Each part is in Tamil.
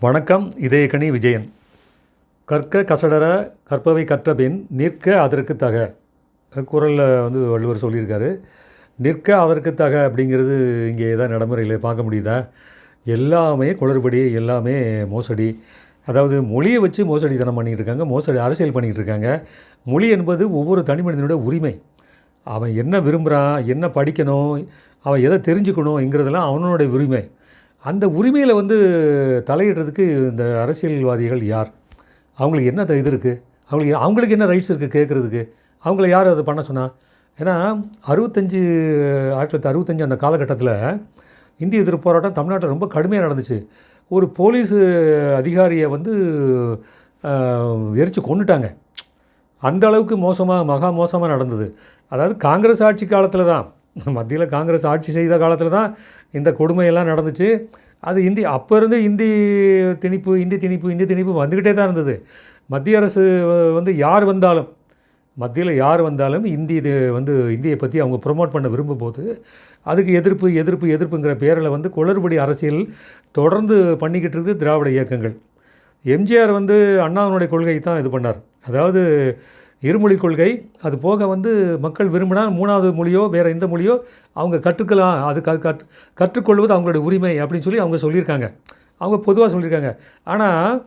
வணக்கம் இதயக்கனி விஜயன். கற்க கசடர கற்பவை கற்றபின் நிற்க அதற்கு தக. குரலில் வந்து வள்ளுவர் சொல்லியிருக்காரு. நிற்க அதற்கு தக அப்படிங்கிறது இங்கே ஏதாவது நடைமுறையில் பார்க்க முடியுதா? எல்லாமே குளறுபடி எல்லாமே மோசடி. அதாவது மொழியை வச்சு மோசடி தனம் பண்ணிகிட்டு இருக்காங்க மோசடி அரசியல் பண்ணிகிட்டு இருக்காங்க மொழி என்பது ஒவ்வொரு தனி மனிதனோட உரிமை. அவன் என்ன விரும்புகிறான் என்ன படிக்கணும் அவன் எதை தெரிஞ்சுக்கணுங்கிறதெல்லாம் அவனோட உரிமை. அந்த உரிமையில் வந்து தலையிடுறதுக்கு இந்த அரசியல்வாதிகள் யார்? அவங்களுக்கு என்ன த- இது இருக்குது அவங்களுக்கு அவங்களுக்கு என்ன ரைட்ஸ் இருக்குது கேட்குறதுக்கு? அவங்கள யார் அதை பண்ண சொன்னால் ஏன்னா அறுபத்தஞ்சு ஆயிரத்தி தொள்ளாயிரத்தி அறுபத்தஞ்சு அந்த காலகட்டத்தில் இந்திய எதிர்ப்பு போராட்டம் தமிழ்நாட்டில் ரொம்ப கடுமையாக நடந்துச்சு. ஒரு போலீஸ் அதிகாரியை வந்து எரித்து கொண்டுட்டாங்க அந்த அளவுக்கு மோசமாக மகா மோசமாக நடந்தது. அதாவது காங்கிரஸ் ஆட்சி காலத்தில் தான் மத்தியில் காங்கிரஸ் ஆட்சி செய்த காலத்தில் தான் இந்த கொடுமையெல்லாம் நடந்துச்சு. அது இந்தி அப்போ இருந்து இந்தி திணிப்பு இந்தி திணிப்பு இந்தி திணிப்பு வந்துக்கிட்டே தான் இருந்தது. மத்திய அரசு வந்து யார் வந்தாலும் மத்தியில் யார் வந்தாலும் இந்தி இது வந்து இந்தியை பற்றி அவங்க ப்ரொமோட் பண்ண விரும்பும்போது அதுக்கு எதிர்ப்பு எதிர்ப்பு எதிர்ப்புங்கிற பேரில் வந்து குளறுபடி அரசியல் தொடர்ந்து பண்ணிக்கிட்டு இருக்குது திராவிட இயக்கங்கள். எம்ஜிஆர் வந்து அண்ணாவினுடைய கொள்கை தான் இது பண்ணார். அதாவது இருமொழி கொள்கை அது போக வந்து மக்கள் விரும்பினால் மூணாவது மொழியோ வேறு எந்த மொழியோ அவங்க கற்றுக்கலாம். அது க கற்று கற்றுக்கொள்வது அவங்களுடைய உரிமை அப்படின்னு சொல்லி அவங்க சொல்லியிருக்காங்க. அவங்க பொதுவாக சொல்லியிருக்காங்க. ஆனால்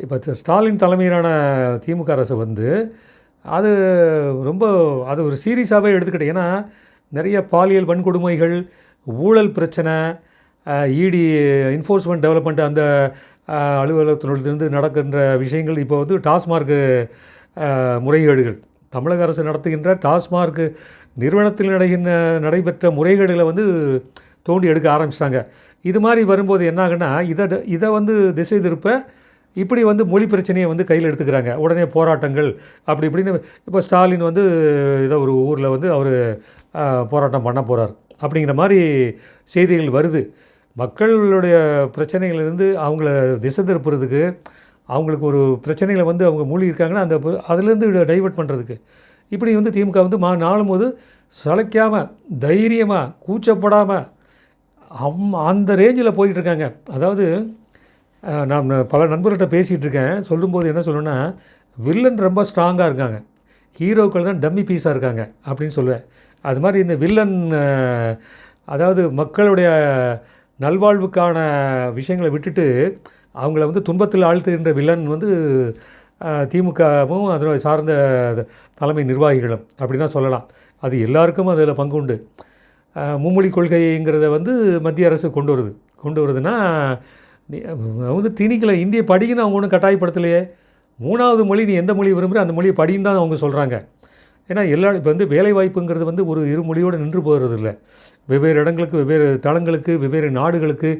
இப்போ ஸ்டாலின் தலைமையிலான திமுக அரசு வந்து அது ரொம்ப அது ஒரு சீரியஸாகவே எடுத்துக்கிட்டேன். ஏன்னா நிறைய பாலியல் வன்கொடுமைகள் ஊழல் பிரச்சனை இடி என்ஃபோர்ஸ்மெண்ட் டெவலப்மெண்ட் அந்த அஹ், அலுவலகத்திலிருந்து நடக்கின்ற விஷயங்கள். இப்போ வந்து டாஸ்மார்க்கு முறைகேடுகள். தமிழக அரசு நடத்துகின்ற டாஸ்மார்க் நிறுவனத்தில் நடைகின்ற நடைபெற்ற முறைகேடுகளை வந்து தோண்டி எடுக்க ஆரம்பிச்சிட்டாங்க. இது மாதிரி வரும்போது என்னாகுன்னா இதை இதை வந்து திசை திருப்ப இப்படி வந்து மொழி பிரச்சனையை வந்து கையில் எடுத்துக்கிறாங்க. உடனே போராட்டங்கள் அப்படி இப்படின்னு இப்போ ஸ்டாலின் வந்து ஏதோ ஒரு ஊரில் வந்து அவர் போராட்டம் பண்ண போகிறார் அப்படிங்கிற மாதிரி செய்திகள் வருது. மக்களுடைய பிரச்சனைகளிலிருந்து அவங்கள திசை திருப்புறதுக்கு அவங்களுக்கு ஒரு பிரச்சனைகளை வந்து அவங்க மூழ்கி இருக்காங்கன்னா அந்த அதுலேருந்து டைவர்ட் பண்ணுறதுக்கு இப்படி வந்து திமுக வந்து மா நாளும் போது சளைக்காமல் தைரியமாக கூச்சப்படாமல் அம் அந்த ரேஞ்சில் போயிட்டுருக்காங்க அதாவது நான் பல நண்பர்கிட்ட பேசிகிட்டு இருக்கேன் சொல்லும்போது என்ன சொல்லணும்னா வில்லன் ரொம்ப ஸ்ட்ராங்காக இருக்காங்க. ஹீரோக்கள் தான் டம்மி பீஸாக இருக்காங்க. அப்படின்னு சொல்லுவேன். அது மாதிரி இந்த வில்லன் அதாவது மக்களுடைய நல்வாழ்வுக்கான விஷயங்களை விட்டுட்டு அவங்கள வந்து துன்பத்தில் ஆழ்த்துகின்ற வில்லன் வந்து திமுகவும் அதனுடைய சார்ந்த தலைமை நிர்வாகிகளும். அப்படி தான் சொல்லலாம். அது எல்லாருக்கும் அதில் பங்கு உண்டு. மும்மொழி கொள்கைங்கிறத வந்து மத்திய அரசு கொண்டு வருது. கொண்டு வருதுன்னா நீ வந்து திணிக்கலை. இந்திய படிக்கணும் அவங்க ஒன்றும் கட்டாயப்படுத்தலையே. மூணாவது மொழி நீ எந்த மொழி விரும்புகிற அந்த மொழியை படின்னு தான் அவங்க சொல்கிறாங்க ஏன்னா எல்லா இப்போ வந்து வேலைவாய்ப்புங்கிறது வந்து ஒரு இரு மொழியோடு நின்று போகிறது இல்லை வெவ்வேறு இடங்களுக்கு வெவ்வேறு தளங்களுக்கு வெவ்வேறு நாடுகளுக்கு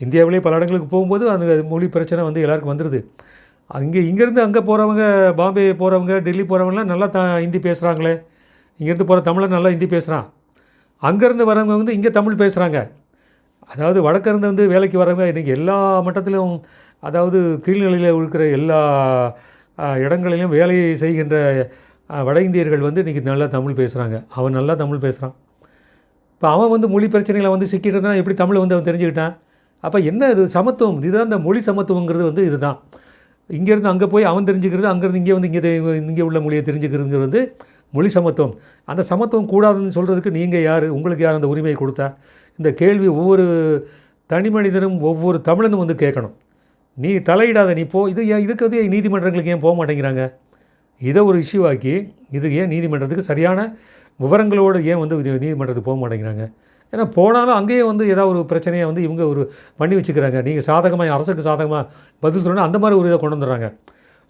இந்தியாவிலே பல இடங்களுக்கு போகும்போது அந்த மொழி பிரச்சனை வந்து எல்லாருக்கும் வந்துடுது அங்கே இங்கேருந்து அங்கே போகிறவங்க பாம்பே போகிறவங்க டெல்லி போகிறவங்கலாம் நல்லா த ஹிந்தி பேசுகிறாங்களே இங்கேருந்து போகிற தமிழன் நல்லா ஹிந்தி பேசுகிறான் அங்கேருந்து வரவங்க வந்து இங்கே தமிழ் பேசுகிறாங்க அதாவது வடக்கிருந்து வந்து வேலைக்கு வரவங்க இன்றைக்கி எல்லா மட்டத்திலும் அதாவது கீழ்நிலையில் இருக்கிற எல்லா இடங்களிலும் வேலையை செய்கின்ற வட இந்தியர்கள் வந்து இன்றைக்கி நல்லா தமிழ் பேசுகிறாங்க அவன் நல்லா தமிழ் பேசுகிறான் இப்போ அவன் வந்து மொழி பிரச்சனைகளை வந்து சிக்கிட்டு எப்படி தமிழை வந்து அவன் தெரிஞ்சுக்கிட்டான்? அப்போ என்ன இது சமத்துவம்? இதுதான் இந்த மொழி சமத்துவங்கிறது வந்து இதுதான். இங்கேருந்து அங்கே போய் அவன் தெரிஞ்சுக்கிறது அங்கேருந்து இங்கே வந்து இங்கே இங்கே உள்ள மொழியை தெரிஞ்சுக்கிறதுங்கிறது வந்து மொழி சமத்துவம். அந்த சமத்துவம் கூடாதுன்னு சொல்கிறதுக்கு நீங்கள் யார்? உங்களுக்கு யார் அந்த உரிமையை கொடுத்தா? இந்த கேள்வி ஒவ்வொரு தனி மனிதனும் ஒவ்வொரு தமிழனும் வந்து கேட்கணும். நீ தலையிடாத நீ போ இது ஏன் இதுக்கு வந்து நீதிமன்றங்களுக்கு ஏன் போக மாட்டேங்கிறாங்க? இதை ஒரு இஷ்யூ ஆக்கி இது ஏன் நீதிமன்றத்துக்கு சரியான விவரங்களோடு ஏன் வந்து நீதிமன்றத்துக்கு போக மாட்டேங்கிறாங்க? ஏன்னா போனாலும் அங்கேயே வந்து ஏதாவது ஒரு பிரச்சனையை வந்து இவங்க ஒரு பண்ணி வச்சுக்கிறாங்க. நீங்கள் சாதகமாக அரசுக்கு சாதகமாக பதில் சொல்லணும் அந்த மாதிரி ஒரு இதை கொண்டு வந்துடுறாங்க.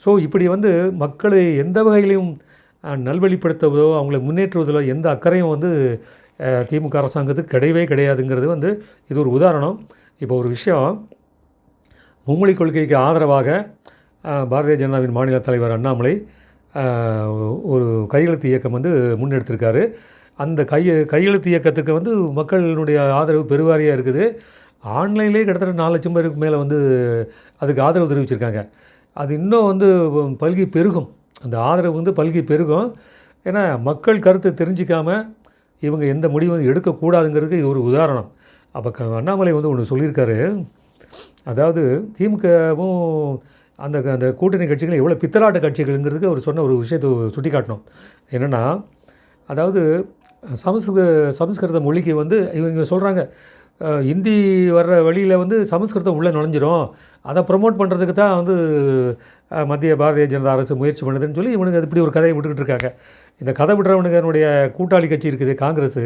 ஸோ இப்படி வந்து மக்களை எந்த வகையிலையும் நல்வழிப்படுத்துவதோ அவங்களை முன்னேற்றுவதிலோ எந்த அக்கறையும் வந்து திமுக அரசாங்கத்துக்கு கிடையவே கிடையாதுங்கிறது வந்து இது ஒரு உதாரணம். இப்போ ஒரு விஷயம் மும்மொழி கொள்கைக்கு ஆதரவாக பாரதிய ஜனதாவின் மாநில தலைவர் அண்ணாமலை ஒரு கையெழுத்து இயக்கம் வந்து முன்னெடுத்திருக்காரு. அந்த கைய கையெழுத்து இயக்கத்துக்கு வந்து மக்களினுடைய ஆதரவு பெருவாரியாக இருக்குது. ஆன்லைன்லேயே கிட்டத்தட்ட நாலு லட்சம் பேருக்கு மேலே வந்து அதுக்கு ஆதரவு தெரிவிச்சிருக்காங்க. அது இன்னும் வந்து பல்கி பெருகும். அந்த ஆதரவு வந்து பல்கி பெருகும். ஏன்னா மக்கள் கருத்தை தெரிஞ்சிக்காமல் இவங்க எந்த முடிவும் எடுக்கக்கூடாதுங்கிறதுக்கு இது ஒரு உதாரணம். அப்போ க அண்ணாமலை வந்து ஒன்று சொல்லியிருக்காரு. அதாவது திமுகவும் அந்த அந்த கூட்டணி கட்சிகள் எவ்வளோ பித்தலாட்ட கட்சிகள்ங்கிறதுக்கு அவர் சொன்ன ஒரு விஷயத்தை சுட்டி காட்டணும் என்னென்னா அதாவது சமஸ்கிருத சமஸ்கிருத மொழிக்கு வந்து இவங்க சொல்கிறாங்க இந்தி வர்ற வழியில் வந்து சமஸ்கிருதம் உள்ளே நுழைஞ்சிரும். அதை ப்ரமோட் பண்ணுறதுக்கு தான் வந்து மத்திய பாரதிய ஜனதா அரசு முயற்சி பண்ணுதுன்னு சொல்லி இவனுக்கு அது இப்படி ஒரு கதையை விட்டுக்கிட்டு இருக்காங்க. இந்த கதை விடுறவனுங்கனுடைய கூட்டாளி கட்சி இருக்குது காங்கிரஸ்.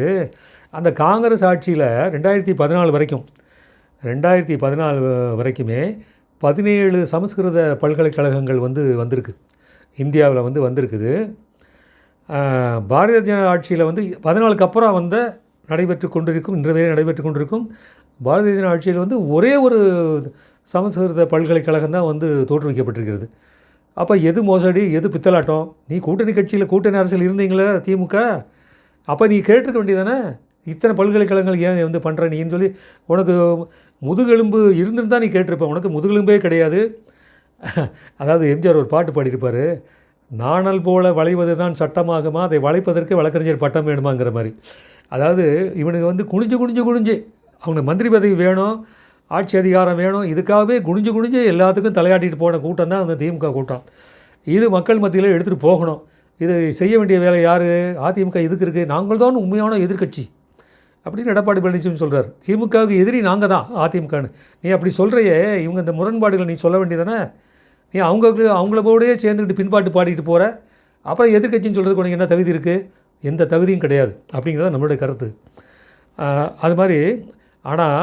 அந்த காங்கிரஸ் ஆட்சியில் ரெண்டாயிரத்தி பதினாலு வரைக்கும் ரெண்டாயிரத்தி பதினாலு வரைக்குமே பதினேழு சமஸ்கிருத பல்கலைக்கழகங்கள் வந்து வந்திருக்கு. இந்தியாவில் வந்து வந்திருக்குது. பாரதிய ஜனதா ஆட்சியில் வந்து பதினாலுக்கு அப்புறம் வந்த நடைபெற்று கொண்டிருக்கும் இன்று வரை நடைபெற்று கொண்டிருக்கும் பாரதிய ஜனதா ஆட்சியில் வந்து ஒரே ஒரு சமஸ்கிருத பல்கலைக்கழகம் தான் வந்து தோற்றுவிக்கப்பட்டிருக்கிறது. அப்போ எது மோசடி எது பித்தலாட்டம்? நீ கூட்டணி கட்சியில் கூட்டணி அரசியல் இருந்தீங்களே திமுக? அப்போ நீ கேட்டிருக்க வேண்டியதானே? இத்தனை பல்கலைக்கழகங்கள் ஏன் வந்து பண்ணுற நீன்னு சொல்லி உனக்கு முதுகெலும்பு இருந்திருந்தா நீ கேட்டிருப்ப. உனக்கு முதுகெலும்பே கிடையாது. அதாவது எம்ஜிஆர் ஒரு பாட்டு பாடியிருப்பார் நாணல் போல வளைவது தான் சட்டமாகுமா? அதை வளைப்பதற்கு வழக்கறிஞர் பட்டம் வேணுமாங்கிற மாதிரி. அதாவது இவனுக்கு வந்து குனிஞ்சு குனிஞ்சு குனிஞ்சு அவங்க மந்திரி பதவி வேணும். ஆட்சி அதிகாரம் வேணும். இதுக்காகவே குனிஞ்சு குனிஞ்சு எல்லாத்துக்கும் தலையாட்டிட்டு போன கூட்டம் தான் அந்த திமுக கூட்டம். இது மக்கள் மத்தியில் எடுத்துகிட்டு போகணும். இது செய்ய வேண்டிய வேலை யார்? அதிமுக இதுக்கு இருக்குது நாங்கள் தான் உண்மையான எதிர்க்கட்சி. அப்படின்னு எடப்பாடி பழனிசாமி சொல்கிறார் திமுகவுக்கு எதிரி நாங்கள் தான் அதிமுகன்னு. நீ அப்படி சொல்கிறையே இவங்க இந்த முரண்பாடுகளை நீ சொல்ல வேண்டியதானே? நீ அவங்களுக்கு அவங்கள போடயே சேர்ந்துக்கிட்டு பின்பாட்டு பாடிட்டு போகிற அப்புறம் எதிர்க்கட்சின்னு சொல்கிறதுக்கு உனக்கு என்ன தகுதி இருக்குது எந்த தகுதியும் கிடையாது. அப்படிங்கிறது நம்மளுடைய கருத்து. அது மாதிரி ஆனால்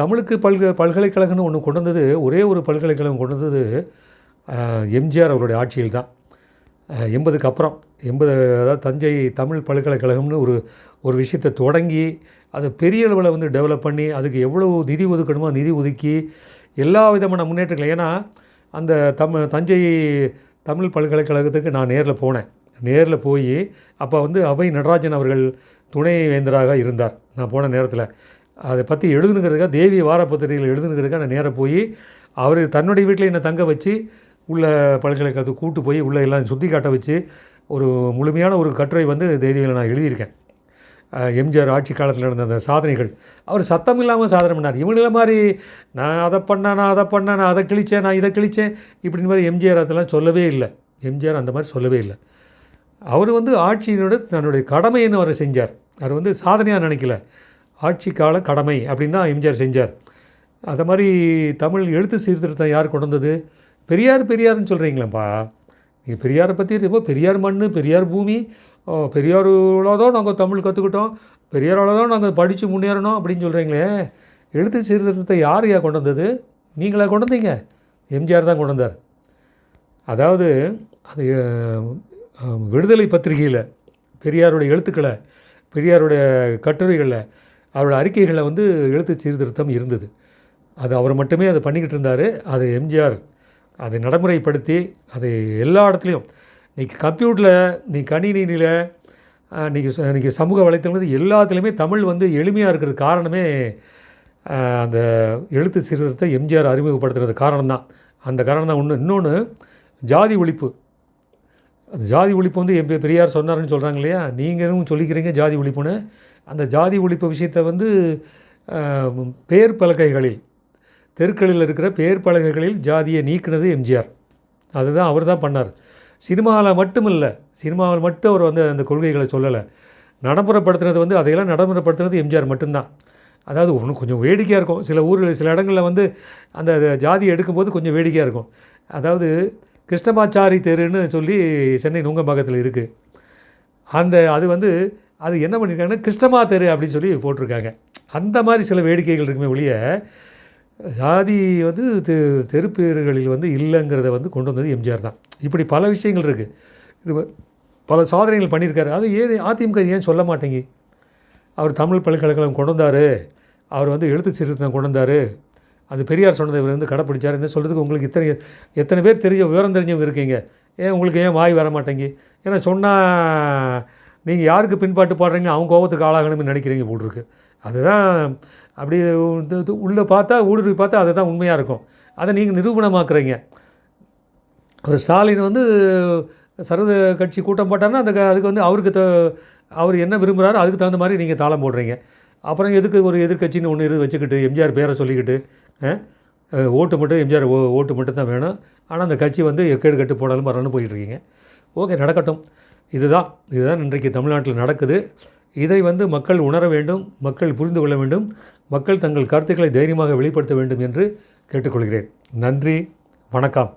தமிழுக்கு பல்க பல்கலைக்கழகம்னு ஒன்று கொண்டு வந்தது ஒரே ஒரு பல்கலைக்கழகம் கொண்டு வந்தது எம்ஜிஆர் அவருடைய ஆட்சியில் தான். எண்பதுக்கு அப்புறம் எண்பது அதாவது தஞ்சை தமிழ் பல்கலைக்கழகம்னு ஒரு ஒரு விஷயத்தை தொடங்கி அதை பெரிய அளவில் வந்து டெவலப் பண்ணி அதுக்கு எவ்வளோ நிதி ஒதுக்கணுமோ நிதி ஒதுக்கி எல்லா விதமான முன்னேற்றங்கள் ஏன்னா அந்த தம் தஞ்சை தமிழ் பல்கலைக்கழகத்துக்கு நான் நேரில் போனேன். நேரில் போய் அப்போ வந்து அவை நடராஜன் அவர்கள் துணை வேந்தராக இருந்தார். நான் போன நேரத்தில். அதை பற்றி எழுதுனுங்கிறதுக்காக தேவி வாரப்பத்திரிகையில் எழுதுனுங்கிறதுக்காக நான் நேராக போய் அவர் தன்னுடைய வீட்டில் என்னை தங்க வச்சு உள்ள பல்கலைக்கழகத்தை கூட்டு போய் உள்ள எல்லாம் சுற்றி காட்ட வச்சு ஒரு முழுமையான ஒரு கட்டுரை வந்து தேதியில் நான் எழுதியிருக்கேன். எம்ஜிஆர் ஆட்சி காலத்தில் நடந்த அந்த சாதனைகள். அவர் சத்தம் இல்லாமல் சாதனை பண்ணார். இவங்கள மாதிரி நான் அதை பண்ணேன் நான் அதை பண்ணேன் நான் அதை கிழித்தேன் நான் இதை கிழித்தேன் இப்படின்னு மாதிரி எம்ஜிஆர் அதெல்லாம் சொல்லவே இல்லை. எம்ஜிஆர் அந்த மாதிரி சொல்லவே இல்லை. அவர் வந்து ஆட்சியினோட தன்னுடைய கடமைன்னு அவர் செஞ்சார். அவர் வந்து சாதனையாக நினைக்கல. ஆட்சி கால கடமை அப்படின்னு தான் எம்ஜிஆர் செஞ்சார். அதை மாதிரி தமிழ் எழுத்து சீர்திருத்தம் யார் கொண்டு வந்தது? பெரியார் பெரியார்னு சொல்கிறீங்களேப்பா நீங்கள் பெரியாரை பற்றி ரொம்ப பெரியார் மண் பெரியார் பூமி ஓ, பெரியாரோட தான் நாங்கள் தமிழ் கற்றுக்கிட்டோம் பெரியாரால தான் நாங்கள் படித்து முன்னேறணும் அப்படின்னு சொல்கிறீங்களே எழுத்து சீர்திருத்தத்தை யார் யா கொண்டு வந்தது? நீங்களா கொண்டு வந்தீங்க? எம்ஜிஆர் தான் கொண்டு வந்தார். அதாவது அது விடுதலை பத்திரிகையில் பெரியாருடைய எழுத்துக்களை பெரியாருடைய கட்டுரைகளில் அவரோட அறிக்கைகளை வந்து எழுத்து சீர்திருத்தம் இருந்தது. அது அவர் மட்டுமே அதை பண்ணிக்கிட்டு இருந்தார். அது எம்ஜிஆர் அதை நடைமுறைப்படுத்தி அதை எல்லா இடத்துலையும் இன்றைக்கி கம்ப்யூட்டரில் நீ கணினியில் இன்றைக்கி இன்றைக்கி சமூக வலைத்தளங்கள் எல்லாத்துலேயுமே தமிழ் வந்து எளிமையாக இருக்கிறது காரணமே அந்த எழுத்து சீர்திருத்தத்தை எம்ஜிஆர் அறிமுகப்படுத்துறது காரணம்தான். அந்த காரணம் தான் ஒன்று இன்னொன்று ஜாதி ஒழிப்பு. அந்த ஜாதி ஒழிப்பு வந்து எம் பெரியார் சொன்னார்னு சொல்கிறாங்க இல்லையா? நீங்களும் சொல்லிக்கிறீங்க ஜாதி ஒழிப்புன்னு. அந்த ஜாதி ஒழிப்பு விஷயத்தை வந்து பேர் பலகைகளில் தெருக்களில் இருக்கிற பேர் பலகைகளில் ஜாதியை நீக்கினது எம்ஜிஆர். அதுதான் அவர் தான் பண்ணார். சினிமாவில் மட்டும் இல்லை சினிமாவில் மட்டும் அவர் வந்து அந்த கொள்கைகளை சொல்லலை. நடைமுறைப்படுத்துனது வந்து அதையெல்லாம் நடைமுறைப்படுத்துனது எம்ஜிஆர் மட்டும்தான். அதாவது ஒன்று கொஞ்சம் வேடிக்கையாக இருக்கும். சில ஊரில் சில இடங்களில் வந்து அந்த ஜாதி எடுக்கும்போது கொஞ்சம் வேடிக்கையாக இருக்கும். அதாவது கிருஷ்ணமாச்சாரி தெருன்னு சொல்லி சென்னை நுங்கம்பாக்கத்தில் இருக்குது அந்த அது வந்து அது என்ன பண்ணியிருக்காங்கன்னா கிருஷ்ணமா தெரு அப்படின்னு சொல்லி போட்டிருக்காங்க. அந்த மாதிரி சில வேடிக்கைகள் இருக்குமே ஒழிய ஜாதி வந்து தெ தெருப்பேறுகளில் வந்து இல்லைங்கிறத வந்து கொண்டு வந்தது எம்ஜிஆர் தான். இப்படி பல விஷயங்கள் இருக்குது இது பல சாதனைகள் பண்ணியிருக்காரு. அது ஏது அதிமுக ஏன் சொல்ல மாட்டேங்கி? அவர் தமிழ் பல்கலைக்கழகம் கொண்டு வந்தார். அவர் வந்து எழுத்து சீர்திருத்தம் கொண்டு வந்தார். அது பெரியார் சொன்னதை இவர் வந்து கடைப்பிடிச்சார். என்ன சொல்கிறதுக்கு உங்களுக்கு இத்தனை எத்தனை பேர் தெரிஞ்ச விவரம் தெரிஞ்சவங்க இருக்கீங்க. ஏன் உங்களுக்கு ஏன் வாய் வர மாட்டேங்கி? ஏன்னா சொன்னால் நீங்கள் யாருக்கு பின்பாட்டு பாடுறீங்க அவங்க கோபத்துக்கு ஆளாகணும்னு நினைக்கிறீங்க போல் இருக்கு. அதுதான் அப்படி உள்ளே பார்த்தா ஊடுருவி பார்த்தா அதுதான் உண்மையாக இருக்கும். அதை நீங்கள் நிரூபணமாக்குறீங்க. ஒரு ஸ்டாலின் வந்து சரத கட்சி கூட்டம் போட்டார்னா அந்த க- அதுக்கு வந்து அவருக்கு த அவர் என்ன விரும்புகிறாரோ அதுக்கு தகுந்த மாதிரி நீங்கள் தாளம் போடுறீங்க. அப்புறம் எதுக்கு ஒரு எதிர்க்கட்சின்னு ஒன்று இரு வச்சுக்கிட்டு எம்ஜிஆர் பேரை சொல்லிக்கிட்டு ஓட்டு மட்டும் எம்ஜிஆர் ஓ ஓட்டு மட்டும் தான் வேணும். ஆனால் அந்த கட்சி வந்து எக்கேடு கட்டு போடாலும் வரணும்னு போயிட்டுருக்கீங்க ஓகே நடக்கட்டும். இதுதான் இதுதான் இன்றைக்கு தமிழ்நாட்டில் நடக்குது. இதை வந்து மக்கள் உணர வேண்டும் மக்கள் புரிந்து கொள்ள வேண்டும் மக்கள் தங்கள் கருத்துக்களை தைரியமாக வெளிப்படுத்த வேண்டும் என்று கேட்டுக்கொள்கிறேன். நன்றி வணக்கம்.